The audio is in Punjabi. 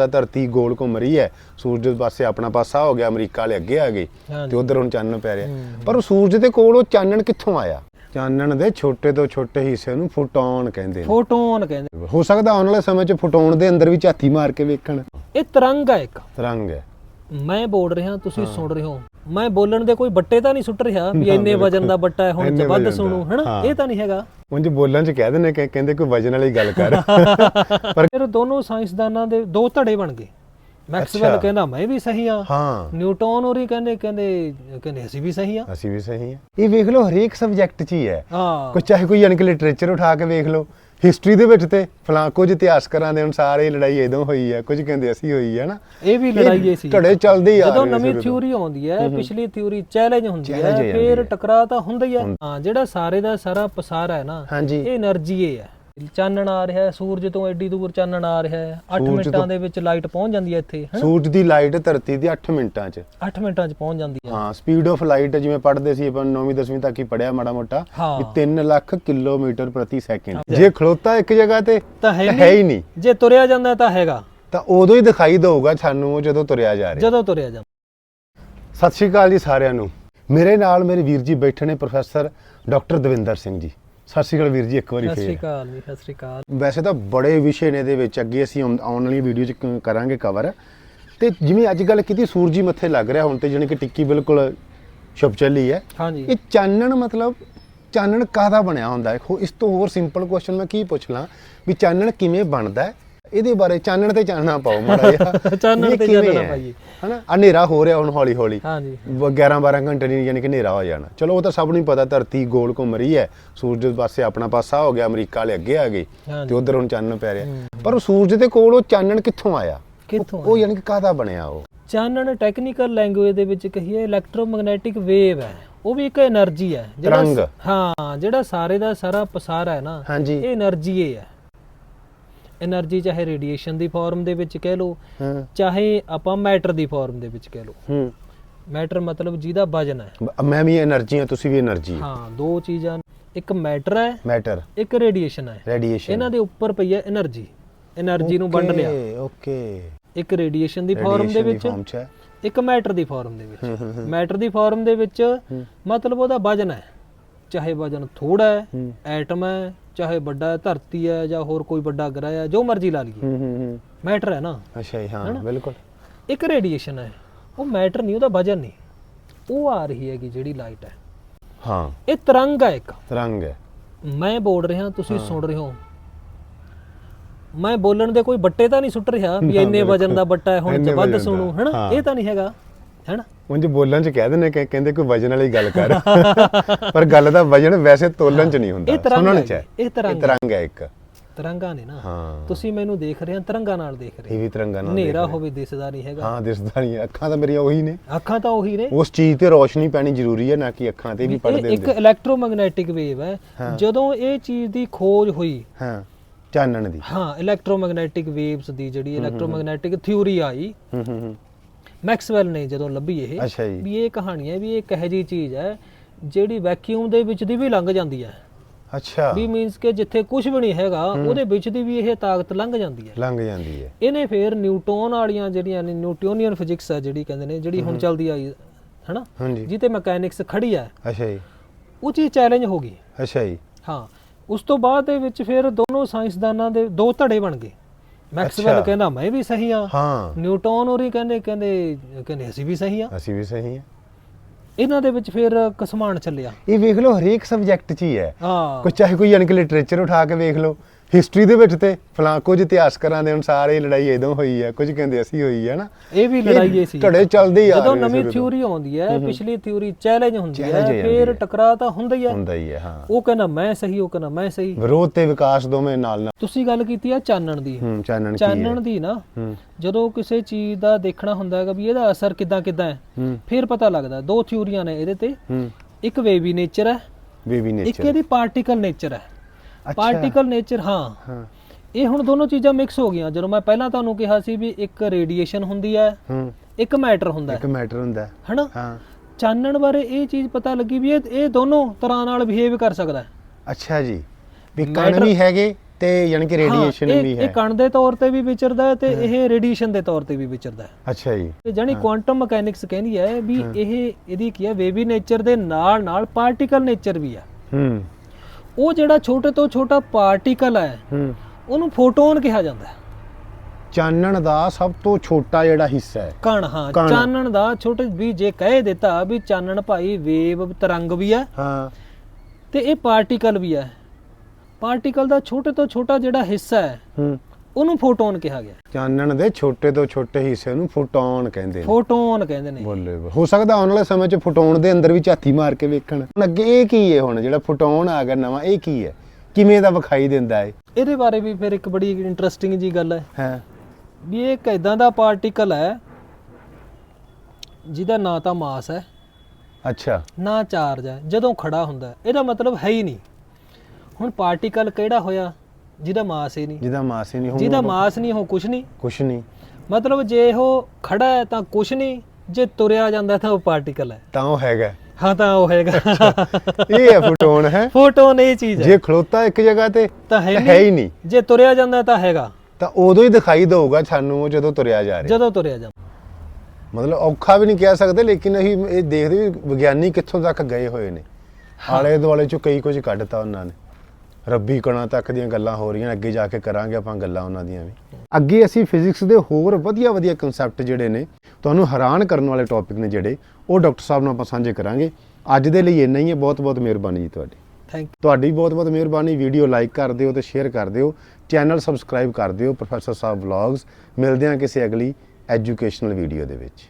ਤਾਂ ਧਰਤੀ ਗੋਲ ਘੁੰਮ ਰਹੀ ਹੈ। ਸੂਰਜ ਦੇ ਪਾਸੇ ਆਪਣਾ ਪਾਸਾ ਹੋ ਗਿਆ ਅਮਰੀਕਾ ਵਾਲੇ ਅੱਗੇ ਆ ਗਏ। ਤੇ ਉਧਰ ਹੁਣ ਚਾਨਣ ਪੈ ਰਿਹਾ। ਪਰ ਉਹ ਸੂਰਜ ਦੇ ਕੋਲ ਉਹ ਚਾਨਣ ਕਿੱਥੋਂ ਆਇਆ? ਚਾਨਣ ਦੇ ਛੋਟੇ ਤੋਂ ਛੋਟੇ ਹਿੱਸੇ ਨੂੰ ਫੋਟੋਨ ਕਹਿੰਦੇ ਨੇ। ਫੋਟੋਨ ਕਹਿੰਦੇ ਹੋ ਸਕਦਾ ਆਉਣ ਵਾਲੇ ਸਮੇਂ 'ਚ ਫੋਟੋਨ ਦੇ ਅੰਦਰ ਵੀ ਝਾਤੀ ਮਾਰ ਕੇ ਵੇਖਣ। ਇਹ ਤਰੰਗ ਆ ਇੱਕ। ਰੰਗ ਹੈ। ਮੈਂ ਬੋਲ ਰਿਹਾ ਤੁਸੀਂ ਸੁਣ ਰਹੇ ਹੋ। ਮੈਂ ਬੋਲਣ ਦੇ ਕੋਈ ਬੱਟੇ ਤਾਂ ਨਹੀਂ ਸੁੱਟ ਰਿਹਾ ਵੀ ਇੰਨੇ ਵਜਨ ਦਾ ਬੱਟਾ ਹੈ ਹੁਣ ਇੰਨੇ ਵੱਧ ਵਜ਼ਨ ਸੁਣੂ ਹਨਾ? ਹਾਂ। ਇਹ ਤਾਂ ਨਹੀਂ ਹੈਗਾ। ਉਂਝ ਬੋਲਣ 'ਚ ਕਹਿ ਦਿੰਦੇ ਕਿ ਕਹਿੰਦੇ ਕੋਈ ਵਜਨ ਵਾਲੀ ਗੱਲ ਕਰ। ਪਰ ਫਿਰ ਦੋਨੋਂ ਸਾਇੰਸਦਾਨਾਂ ਦੇ ਦੋ ਧੜੇ ਬਣ ਗਏ। ਮੈਕਸਵੈਲ ਕਹਿੰਦਾ ਮੈਂ ਵੀ ਸਹੀ ਆ ਹਾਂ। ਨਿਊਟਨ ਹੋਰੀ ਕਹਿੰਦੇ ਕਹਿੰਦੇ ਕਹਿੰਦੇ ਅਸੀਂ ਵੀ ਸਹੀ ਆ ਅਸੀਂ ਵੀ ਸਹੀ ਹਾਂ। ਇਹ ਵੇਖ ਲਓ ਹਰੇਕ ਸਬਜੈਕਟ 'ਚ ਹੀ ਹੈ। ਹਾਂ। ਕੋਈ ਚਾਹੇ ਕੋਈ ਯਾਨੀ ਲਿਟਰੇਚਰ ਉਠਾ ਕੇ ਵੇਖ ਲਓ ਹਿਸਟਰੀ ਦੇ ਵਿੱਚ ਤੇ ਫਲਾਂ ਕੁਝ ਇਤਿਹਾਸਕਾਰਾਂ ਦੇ ਅਨੁਸਾਰ ਇਹ ਲੜਾਈ ਇਦੋਂ ਹੋਈ ਹੈ ਕੁਝ ਕਹਿੰਦੇ ਅਸੀਂ ਹੋਈ ਹੈ ਨਾ। ਇਹ ਵੀ ਲੜਾਈ ਸੀ। ਧੜੇ ਚੱਲਦੇ ਆ ਜਦੋਂ ਨਵੀਂ ਥਿਊਰੀ ਆਉਂਦੀ ਹੈ ਪਿਛਲੀ ਥਿਊਰੀ ਚੈਲੰਜ ਹੁੰਦੀ ਹੈ ਫਿਰ ਟਕਰਾਅ ਤਾਂ ਹੁੰਦਾ ਹੀ ਹੈ। ਹਾਂ ਜਿਹੜਾ ਸਾਰੇ ਦਾ ਸਾਰਾ ਪਸਾਰਾ ਹੈ ਨਾ ਇਹ એનર્ਜੀ ਹੈ। ਚਾਨਣ ਆ ਰਿਹਾ ਹੈ ਸੂਰਜ ਤੋਂ ਐਡੀ ਦੂਰ ਚਾਨਣ ਆ ਰਿਹਾ ਹੈ। 8 ਸੂਰਜ ਮਿੰਟਾਂ ਦੇ ਵਿੱਚ ਲਾਈਟ ਪਹੁੰਚ ਜਾਂਦੀ ਹੈ ਇੱਥੇ ਹਨਾ ਸੂਰਜ ਦੀ ਲਾਈਟ ਧਰਤੀ ਦੀ 8 ਮਿੰਟਾਂ 'ਚ। 8 ਮਿੰਟਾਂ 'ਚ ਪਹੁੰਚ ਜਾਂਦੀ ਹੈ। ਹਾਂ ਸਪੀਡ ਆਫ ਲਾਈਟ ਜਿਵੇਂ ਪੜ੍ਹਦੇ ਸੀ ਆਪਾਂ 9ਵੀਂ 10ਵੀਂ ਤੱਕ ਹੀ ਪੜਿਆ ਮਾੜਾ ਮੋਟਾ ਹਾਂ। ਵੀ 3 ਲੱਖ ਕਿਲੋਮੀਟਰ ਪ੍ਰਤੀ ਸੈਕਿੰਡ ਜੇ ਖਲੋਤਾ ਇੱਕ ਜਗ੍ਹਾ ਤੇ ਤਾਂ। ਹੈ ਹੀ ਨਹੀਂ। ਜੇ ਤੁਰਿਆ ਜਾਂਦਾ ਤਾਂ ਹੈਗਾ। ਤਾਂ ਉਦੋਂ ਹੀ ਦਿਖਾਈ ਦਊਗਾ ਸਾਨੂੰ ਉਹ ਜਦੋਂ ਤੁਰਿਆ ਜਾ ਰਿਹਾ। ਜਦੋਂ ਤੁਰਿਆ ਜਾਂਦਾ। ਸਤਿ ਸ਼੍ਰੀ ਅਕਾਲ ਜੀ ਸਾਰਿਆਂ ਨੂੰ। ਮੇਰੇ ਨਾਲ ਮੇਰੇ ਵੀਰ ਜੀ ਬੈਠੇ ਨੇ ਪ੍ਰੋਫੈਸਰ ਡਾਕਟਰ ਦਵਿੰਦਰ ਸਿੰਘ ਜੀ। ਸਤਿ ਸ਼੍ਰੀ ਅਕਾਲ ਵੀਰ ਜੀ ਇੱਕ ਵਾਰੀ ਸਤਿ ਸ਼੍ਰੀ ਫੇਰ। ਅਕਾਲ ਜੀ ਸਤਿ ਸ਼੍ਰੀ ਅਕਾਲ। ਵੈਸੇ ਤਾਂ ਬੜੇ ਵਿਸ਼ੇ ਨੇ ਇਹਦੇ ਵਿੱਚ ਅੱਗੇ ਅਸੀਂ ਆਉਣ ਆਉਣ ਵਾਲੀ ਵੀਡੀਓ 'ਚ ਕ- ਕਰਾਂਗੇ ਕਵਰ ਤੇ ਜਿਵੇਂ ਅੱਜ ਗੱਲ ਕੀਤੀ ਸੂਰਜੀ ਮੱਥੇ ਲੱਗ ਰਿਹਾ ਹੁਣ ਤੇ ਜਾਣੀ ਕਿ ਟਿੱਕੀ ਬਿਲਕੁਲ ਛੁਪ ਚੱਲੀ ਹੈ। ਹਾਂਜੀ। ਇਹ ਚਾਨਣ ਮਤਲਬ ਚਾਨਣ ਕਾਹਦਾ ਬਣਿਆ ਹੁੰਦਾ? ਹੈ ਹੋ- ਇਸ ਤੋਂ ਹੋਰ ਸਿੰਪਲ ਕੁਐਸਚਨ ਮੈਂ ਕੀ ਪੁੱਛ ਲਾਂ ਵੀ ਚਾਨਣ ਕਿਵੇਂ ਬਣਦਾ ਹੈ? ਇਹਦੇ ਬਾਰੇ ਚਾਨਣ ਤੇ ਚਾਨਣਾ ਪਾਓ ਮਾੜਾ ਜਿਹਾ। ਚਾਨਣ ਤੇ ਚਾਨਣਾ ਪਾਈਏ ਹਨਾ? ਹਨੇਰਾ ਹੋ ਰਿਹਾ ਹੁਣ ਹੌਲੀ ਹੌਲੀ ਹਾਂਜੀ। 11 12 ਘੰਟੇ ਨਹੀਂ ਯਾਨੀ ਕਿ ਹਨੇਰਾ ਹੋ ਜਾਣਾ। ਚਲੋ ਉਹ ਤਾਂ ਸਭ ਨੂੰ ਪਤਾ ਧਰਤੀ ਗੋਲ ਘੁੰਮ ਰਹੀ ਹੈ। ਸੂਰਜ ਦੇ ਪਾਸੇ ਆਪਣਾ ਪਾਸਾ ਹੋ ਗਿਆ ਅਮਰੀਕਾ ਵਾਲੇ ਅੱਗੇ ਆ ਗਏ ਤੇ ਉਧਰ ਹੁਣ ਚਾਨਣ ਪੈ ਰਿਹਾ। ਪਰ ਸੂਰਜ ਦੇ ਕੋਲ ਉਹ ਚਾਨਣ ਕਿੱਥੋਂ ਆਇਆ? ਕਿੱਥੋਂ ਉਹ ਯਾਨੀ ਕਿ ਕਾਹਦਾ ਬਣਿਆ ਉਹ? ਚਾਨਣ ਟੈਕਨੀਕਲ ਲੈਂਗੁਏਜ ਦੇ ਵਿੱਚ ਕਹੀਏ ਇਲੈਕਟ੍ਰੋਮੈਗਨੈਟਿਕ ਵੇਵ ਹੈ। ਉਹ ਵੀ ਇੱਕ એનર્ਜੀ ਹੈ। ਜਿਹੜਾ ਹਾਂ ਜਿਹੜਾ ਸਾਰੇ ਦਾ ਸਾਰਾ ਪਸਾਰਾ ਹੈ ਨਾ ਇਹ એનર્ਜੀ ਹੈ। એનર્ਜੀ ਚਾਹੇ ਰੇਡੀਏਸ਼ਨ ਦੀ ਫਾਰਮ ਦੇ ਵਿੱਚ ਕਹਿ ਲਓ ਚਾਹੇ ਆਪਾਂ ਮੈਟਰ ਦੀ ਫਾਰਮ ਦੇ ਵਿੱਚ ਕਹਿ ਲਓ ਮੈਟਰ ਮਤਲਬ ਜਿਹਦਾ ਵਜਨ ਹੈ ਮੈਂ ਵੀ એનર્ਜੀ ਹਾਂ ਤੁਸੀਂ ਵੀ એનર્ਜੀ ਹਾਂ ਦੋ ਚੀਜ਼ਾਂ ਇੱਕ ਮੈਟਰ ਹੈ ਮੈਟਰ ਇੱਕ ਰੇਡੀਏਸ਼ਨ ਹੈ ਰੇਡੀਏਸ਼ਨ ਇਹਨਾਂ ਦੇ ਉੱਪਰ ਪਈ ਹੈ એનર્ਜੀ એનર્ਜੀ ਨੂੰ ਵੰਡ ਲਿਆ ਓਕੇ ਇੱਕ ਰੇਡੀਏਸ਼ਨ ਦੀ ਫਾਰਮ ਦੇ ਵਿੱਚ ਇੱਕ ਮੈਟਰ ਦੀ ਫਾਰਮ ਦੇ ਵਿੱਚ ਮੈਟਰ ਦੀ ਫਾਰਮ ਦੇ ਵਿੱਚ ਮਤਲਬ ਉਹਦਾ ਵਜਨ ਹੈ ਚਾਹੇ ਵਜਨ ਥੋੜਾ ਹੈ ਹੂੰ। ਐਟਮ ਹੈ ਚਾਹੇ ਵੱਡਾ ਹੈ, ਧਰਤੀ ਹੈ ਜਾਂ ਹੋਰ ਕੋਈ ਵੱਡਾ ਗ੍ਰਹਿ ਹੈ ਜੋ ਮਰਜ਼ੀ ਲਾ ਲਈਏ। ਹੂੰ ਹੂੰ ਹੂੰ। ਮੈਟਰ ਹੈ ਨਾ। ਅੱਛਾ ਜੀ ਹਾਂ ਬਿਲਕੁਲ। ਇੱਕ ਰੇਡੀਏਸ਼ਨ ਹੈ ਉਹ ਮੈਟਰ ਨਹੀਂ ਉਹਦਾ ਵਜਨ ਨਹੀਂ। ਉਹ ਆ ਰਹੀ ਹੈਗੀ ਜਿਹੜੀ ਲਾਈਟ ਹੈ। ਹਾਂ। ਇਹ ਤਰੰਗ ਹੈ ਇੱਕ। ਰੰਗ ਹੈ। ਮੈਂ ਬੋਲ ਰਿਹਾ ਤੁਸੀਂ ਸੁਣ ਰਹੇ ਹੋ। ਮੈਂ ਬੋਲਣ ਦੇ ਕੋਈ ਬੱਟੇ ਤਾਂ ਨਹੀਂ ਸੁੱਟ ਰਿਹਾ ਵੀ ਇੰਨੇ ਵਜਨ ਦਾ ਬੱਟਾ ਹੈ ਹੁਣ ਇੰਨੇ ਵੱਧ ਵਜ਼ਨ ਸੁਣੂ ਹਨਾ? ਹਾਂ। ਇਹ ਤਾਂ ਨਹੀਂ ਹੈਗਾ। ਹੈਨਾ? ਉਂਝ ਬੋਲਣ ਚ ਕਹਿ ਦਿੰਦੇ ਕਿ ਕਹਿੰਦੇ ਕੋਈ ਵਜਨ ਵਾਲੀ ਗੱਲ ਕਰ। ਪਰ ਗੱਲ ਦਾ ਵਜਨ ਵੈਸੇ ਤੋਲਣ ਚ ਨਹੀਂ ਹੁੰਦਾ ਸੁਣਨ ਹੈ ਚ ਹੈ। ਇਹ ਤਰੰਗ ਹੈ। ਇੱਕ। ਤਰੰਗਾਂ ਨੇ ਨਾ। ਹਾਂ। ਤੁਸੀਂ ਮੈਨੂੰ ਦੇਖ ਰਹੇ ਹੋ ਤਰੰਗਾਂ ਨਾਲ ਦੇਖ ਰਹੇ ਇਹ ਵੀ ਤਰੰਗਾਂ ਹੋ ਨਾਲ ਹਨੇਰਾ। ਹੋਵੇ ਦਿਸਦਾ ਨਹੀਂ ਹੈਗਾ। ਹਾਂ ਦਿਸਦਾ ਨਹੀਂ ਹੈ। ਅੱਖਾਂ ਤਾਂ ਮੇਰੀਆਂ ਉਹੀ ਨੇ। ਅੱਖਾਂ ਤਾਂ ਉਹੀ ਨੇ। ਉਸ ਚੀਜ਼ ਤੇ ਰੋਸ਼ਨੀ ਪੈਣੀ ਜ਼ਰੂਰੀ ਹੈ ਨਾ ਕਿ ਅੱਖਾਂ ਤੇ ਵੀ ਪੜਦੇ ਇੱਕ ਹੁੰਦੇ। ਇਲੈਕਟ੍ਰੋਮੈਗਨੈਟਿਕ ਵੇਵ ਹੈ। ਹਾਂ। ਜਦੋਂ ਇਹ ਚੀਜ਼ ਦੀ ਖੋਜ ਹੋਈ ਹਾਂ ਚਾਨਣ ਦੀ। ਹਾਂ ਇਲੈਕਟ੍ਰੋਮੈਗਨੈਟਿਕ ਵੇਵਸ ਦੀ ਜਿਹੜੀ ਇਲੈਕਟ੍ਰੋਮੈਗਨੈਟਿਕ ਥਿਊਰੀ ਆਈ ਹੂੰ ਹੂੰ ਹੂੰ। ਮੈਕਸਵੈਲ ਨੇ ਜਦੋਂ ਲੱਭੀ ਇਹ ਅੱਛਾ ਜੀ। ਵੀ ਇਹ ਕਹਾਣੀ ਹੈ ਵੀ ਇਹ ਇੱਕ ਇਹੋ ਜਿਹੀ ਚੀਜ਼ ਹੈ ਜਿਹੜੀ ਵੈਕਿਊਮ ਦੇ ਵਿੱਚ ਦੀ ਵੀ ਲੰਘ ਜਾਂਦੀ ਹੈ। ਅੱਛਾ। ਵੀ ਮੀਨਸ ਕਿ ਜਿੱਥੇ ਕੁਝ ਵੀ ਨਹੀਂ ਹੈਗਾ ਉਹਦੇ ਵਿੱਚ ਦੀ ਵੀ ਇਹ ਤਾਕਤ ਲੰਘ ਜਾਂਦੀ ਹੈ। ਲੰਘ ਜਾਂਦੀ ਹੈ। ਇਹਨੇ ਫਿਰ ਨਿਊਟਨ ਵਾਲੀਆਂ ਜਿਹੜੀਆਂ ਨੇ ਨਿਊਟੋਨੀਅਨ ਫਿਜ਼ਿਕਸ ਹੈ ਜਿਹੜੀ ਕਹਿੰਦੇ ਨੇ ਜਿਹੜੀ ਹੁਣ ਚੱਲਦੀ ਆਈ ਹੈਨਾ? ਜਿੱਤੇ ਮੈਕੈਨਿਕਸ ਖੜੀ ਹੈ। ਅੱਛਾ ਜੀ। ਉਹ ਚੀਜ਼ ਚੈਲੰਜ ਹੋ ਗਈ। ਅੱਛਾ ਜੀ। ਹਾਂ। ਉਸ ਤੋਂ ਬਾਅਦ ਦੇ ਵਿੱਚ ਫਿਰ ਦੋਨੋਂ ਸਾਇੰਸਦਾਨਾਂ ਦੇ ਦੋ ਧੜੇ ਬਣ ਗਏ। ਮੈਕਸਵੈਲ ਅੱਛਾ। ਕਹਿੰਦਾ ਮੈਂ ਵੀ ਸਹੀ ਆ ਹਾਂ। ਨਿਊਟਨ ਹੋਰੀ ਕਹਿੰਦੇ ਕਹਿੰਦੇ ਕਹਿੰਦੇ ਅਸੀਂ ਵੀ ਸਹੀ ਆ ਅਸੀਂ ਵੀ ਸਹੀ ਹਾਂ। ਇਹਨਾਂ ਦੇ ਵਿੱਚ ਫਿਰ ਕਸਮਾਨ ਚੱਲਿਆ। ਇਹ ਵੇਖ ਲਓ ਹਰੇਕ ਸਬਜੈਕਟ 'ਚ ਹੀ ਹੈ। ਹਾਂ। ਕੋਈ ਚਾਹੇ ਕੋਈ ਯਾਨੀ ਕਿ ਲਿਟਰੇਚਰ ਉਠਾ ਕੇ ਵੇਖ ਲਓ। ਹਿਸਟਰੀ ਦੇ ਵਿੱਚ ਤੇ ਫਲਾਂ ਕੁਝ ਇਤਿਹਾਸਕਾਰਾਂ ਦੇ ਅਨੁਸਾਰ ਇਹ ਲੜਾਈ ਇਦੋਂ ਹੋਈ ਹੈ ਕੁਝ ਕਹਿੰਦੇ ਅਸੀਂ ਹੋਈ ਹੈ ਨਾ। ਇਹ ਵੀ ਲੜਾਈ ਇਹ ਸੀ। ਧੜੇ ਚੱਲਦੇ ਆ ਜਦੋਂ ਨਵੀਂ। ਥਿਊਰੀ ਆਉਂਦੀ ਹੈ ਪਿਛਲੀ ਥਿਊਰੀ ਚੈਲੰਜ ਹੁੰਦੀ ਹੈ ਫਿਰ। ਟਕਰਾਅ ਤਾਂ ਹੁੰਦਾ ਹੀ ਹੈ ਹੁੰਦਾ ਹੀ ਹੈ ਹਾਂ। ਉਹ ਕਹਿੰਦਾ ਮੈਂ ਸਹੀ ਉਹ ਕਹਿੰਦਾ ਮੈਂ ਸਹੀ। ਵਿਰੋਧ ਤੇ ਵਿਕਾਸ ਦੋਵੇਂ ਨਾਲ ਨਾਲ। ਤੁਸੀਂ ਗੱਲ ਕੀਤੀ ਆ ਚਾਨਣ ਦੀ। ਹੂੰ ਚਾਨਣ ਕੀ ਚਾਨਣ ਦੀ ਨਾ। ਹੂੰ। ਜਦੋਂ ਕਿਸੇ ਚੀਜ਼ ਦਾ ਦੇਖਣਾ ਹੁੰਦਾ ਹੈਗਾ ਵੀ ਇਹਦਾ ਅਸਰ ਕਿਦਾਂ ਕਿਦਾਂ ਹੈ ਫਿਰ ਪਤਾ ਲੱਗਦਾ। ਦੋ ਥਿਊਰੀਆਂ ਨੇ ਇਹਦੇ ਤੇ। ਹੂੰ। ਇੱਕ ਵੇਵੀ ਨੇਚਰ ਹੈ। ਇੱਕ ਨੇਚਰ ਇਹਦੀ ਪਾਰਟੀਕਲ ਨੇਚਰ ਹੈ। ਪਾਰਟੀਕਲ ਨੇਚਰ ਹਾਂ। ਹਾਂ। ਇਹ ਹੁਣ ਦੋਨੋਂ ਚੀਜ਼ਾਂ ਮਿਕਸ ਹੋ ਗਈਆਂ। ਜਦੋਂ ਮੈਂ ਪਹਿਲਾਂ ਤੁਹਾਨੂੰ ਕਿਹਾ ਸੀ ਵੀ ਇੱਕ ਰੇਡੀਏਸ਼ਨ ਹੁੰਦੀ ਹੈ ਹੂੰ। ਇੱਕ ਮੈਟਰ ਹੁੰਦਾ ਹੈ। ਇੱਕ ਮੈਟਰ ਹੁੰਦਾ ਹੈ। ਹਨਾ? ਹਾਂ। ਚਾਨਣ ਬਾਰੇ ਇਹ ਚੀਜ਼ ਪਤਾ ਲੱਗੀ ਵੀ ਇਹ ਇਹ ਦੋਨੋਂ ਤਰ੍ਹਾਂ ਨਾਲ ਬਿਹੇਵ ਕਰ ਸਕਦਾ ਹੈ। ਅੱਛਾ ਜੀ। ਵੀ ਕਣ Matter- ਵੀ ਹੈਗੇ ਤੇ ਯਾਨੀ ਕਿ ਹਾਂ, ਰੇਡੀਏਸ਼ਨ ਇਹ- ਵੀ ਇਹ ਹੈ ਕਣ ਦੇ ਤੌਰ ਤੇ ਵੀ ਵਿਚਰਦਾ ਹੈ ਤੇ ਇਹ ਰੇਡੀਏਸ਼ਨ ਦੇ ਤੌਰ ਤੇ ਵੀ ਵਿਚਰਦਾ ਹੈ। ਅੱਛਾ ਜੀ। ਤੇ ਜਾਨੀ ਕੁਆਂਟਮ ਮਕੈਨਿਕਸ ਕਹਿੰਦੀ ਹੈ ਵੀ ਇਹ ਇਹਦੀ ਕੀ ਹੈ ਵੇਵੀ ਨੇਚਰ ਦੇ ਨਾਲ ਨਾਲ ਪਾਰਟੀਕਲ ਨੇਚਰ ਵੀ ਹੈ। ਹੂੰ। ਉਹ ਜਿਹੜਾ ਛੋਟੇ ਤੋਂ ਛੋਟਾ ਪਾਰਟੀਕਲ ਹੈ ਹੂੰ। ਉਹਨੂੰ ਫੋਟੋਨ ਕਿਹਾ ਜਾਂਦਾ ਹੈ। ਚਾਨਣ ਦਾ ਸਭ ਤੋਂ ਛੋਟਾ ਜਿਹੜਾ ਹਿੱਸਾ ਹੈ। ਕਣ ਹਾਂ ਕਣ। ਚਾਨਣ ਦਾ ਛੋਟੇ ਵੀ ਜੇ ਕਹਿ ਦਿੱਤਾ ਵੀ ਚਾਨਣ ਭਾਈ ਵੇਵ ਤਰੰਗ ਵੀ ਹੈ। ਹਾਂ। ਤੇ ਇਹ ਪਾਰਟੀਕਲ ਵੀ ਹੈ। ਪਾਰਟੀਕਲ ਦਾ ਛੋਟੇ ਤੋਂ ਛੋਟਾ ਜਿਹੜਾ ਹਿੱਸਾ ਹੈ ਹੂੰ। ਉਹਨੂੰ ਫੋਟੋਨ ਕਿਹਾ ਗਿਆ। ਚਾਨਣ ਦੇ ਛੋਟੇ ਤੋਂ ਛੋਟੇ ਹਿੱਸੇ ਨੂੰ ਫੋਟੋਨ ਕਹਿੰਦੇ ਨੇ। ਫੋਟੋਨ ਕਹਿੰਦੇ ਨੇ। ਬੋਲੇ ਹੋ ਸਕਦਾ ਆਉਣ ਵਾਲੇ ਸਮੇਂ 'ਚ ਫੋਟੋਨ ਦੇ ਅੰਦਰ ਵੀ ਝਾਤੀ ਮਾਰ ਕੇ ਵੇਖਣ। ਹੁਣ ਅੱਗੇ ਇਹ ਕੀ ਹੈ ਹੁਣ? ਜਿਹੜਾ ਫੋਟੋਨ ਆ ਗਿਆ ਨਵਾਂ ਇਹ ਕੀ ਹੈ? ਕਿਵੇਂ ਦਾ ਵਿਖਾਈ ਦਿੰਦਾ ਹੈ ਇਹਦੇ ਬਾਰੇ ਵੀ ਫਿਰ ਇੱਕ ਬੜੀ ਇੰਟਰਸਟਿੰਗ ਜੀ ਗੱਲ ਹੈ। ਹੈ। ਵੀ ਇਹ ਇੱਕ ਇਦਾਂ ਦਾ ਪਾਰਟੀਕਲ ਹੈ ਜਿਹਦਾ ਨਾ ਤਾਂ ਮਾਸ ਹੈ ਅੱਛਾ। ਨਾ ਚਾਰਜ ਹੈ। ਜਦੋਂ ਖੜਾ ਹੁੰਦਾ ਹੈ, ਇਹਦਾ ਮਤਲਬ ਹੈ ਹੀ ਨਹੀਂ। ਹੁਣ ਪਾਰਟੀਕਲ ਕਿਹੜਾ ਹੋਇਆ? ਜਿਹਦਾ ਮਾਸ ਹੀ ਨਹੀਂ। ਜਿਹਦਾ ਮਾਸ ਹੀ ਨਹੀਂ ਜਿਹਦਾ ਹੋਊਗਾ ਮਾਸ ਨਹੀਂ ਉਹ ਕੁਛ ਨਹੀਂ। ਕੁਛ ਨਹੀਂ। ਮਤਲਬ ਜੇ ਉਹ ਖੜਾ ਹੈ ਤਾਂ ਕੁਛ ਨਹੀਂ ਜੇ ਤੁਰਿਆ ਜਾਂਦਾ ਤਾਂ ਉਹ ਪਾਰਟੀਕਲ ਹੈ। ਤਾਂ ਉਹ ਹੈਗਾ ਹਾਂ। ਤਾਂ ਉਹ ਹੈਗਾ। ਇਹ ਹੈ ਫੋਟੋਨ ਹੈ? ਫੋਟੋਨ ਇਹ ਚੀਜ਼ ਹੈ। ਜੇ ਖਲੋਤਾ ਇੱਕ ਜਗ੍ਹਾ ਤੇ ਤਾਂ ਹੈ ਹੈ ਹੀ ਨਹੀਂ। ਜੇ ਤੁਰਿਆ ਜਾਂਦਾ ਤਾਂ ਹੈਗਾ। ਤਾਂ ਉਦੋਂ ਹੀ ਦਿਖਾਈ ਦਊਗਾ ਸਾਨੂੰ ਜਦੋਂ ਤੁਰਿਆ ਜਾ ਰਿਹਾ। ਜਦੋਂ ਤੁਰਿਆ ਜਾਂਦਾ। ਮਤਲਬ ਔਖਾ ਵੀ ਨਹੀਂ ਕਹਿ ਸਕਦੇ ਲੇਕਿਨ ਅਸੀਂ ਇਹ ਦੇਖਦੇ ਵੀ ਵਿਗਿਆਨੀ ਕਿੱਥੋਂ ਤੱਕ ਗਏ ਹੋਏ ਨੇ। ਆਲੇ ਦੁਆਲੇ ਚੋਂ ਕਈ ਕੁਝ ਕੱਢਤਾ ਉਹਨਾਂ ਨੇ। ਰੱਬੀ ਕਣਾਂ ਤੱਕ ਦੀਆਂ ਗੱਲਾਂ ਹੋ ਰਹੀਆਂ ਅੱਗੇ ਜਾ ਕੇ ਕਰਾਂਗੇ ਆਪਾਂ ਗੱਲਾਂ ਉਹਨਾਂ ਦੀਆਂ ਵੀ। ਅੱਗੇ ਅਸੀਂ ਫਿਜ਼ਿਕਸ ਦੇ ਹੋਰ ਵਧੀਆ ਵਧੀਆ ਕਨਸੈਪਟ ਜਿਹੜੇ ਨੇ ਤੁਹਾਨੂੰ ਹੈਰਾਨ ਕਰਨ ਵਾਲੇ ਟੌਪਿਕ ਨੇ ਜਿਹੜੇ ਉਹ ਡਾਕਟਰ ਸਾਹਿਬ ਨਾਲ ਆਪਾਂ ਸਾਂਝੇ ਕਰਾਂਗੇ। ਅੱਜ ਦੇ ਲਈ ਇੰਨਾ ਹੀ ਹੈ ਬਹੁਤ ਬਹੁਤ ਮਿਹਰਬਾਨੀ ਜੀ ਤੁਹਾਡੀ। ਥੈਂਕ ਤੁਹਾਡੀ ਬਹੁਤ ਬਹੁਤ ਮਿਹਰਬਾਨੀ ਵੀਡੀਓ ਲਾਈਕ ਕਰ ਦਿਓ ਤੇ ਸ਼ੇਅਰ ਕਰ ਦਿਓ। ਚੈਨਲ ਸਬਸਕ੍ਰਾਈਬ ਕਰ ਦਿਓ ਪ੍ਰੋਫੈਸਰ ਸਾਹਿਬ ਵਲੌਗਸ ਮਿਲਦੇ ਹਾਂ ਕਿਸੇ ਅਗਲੀ ਐਜੂਕੇਸ਼ਨਲ ਵੀਡੀਓ ਦੇ ਵਿੱਚ।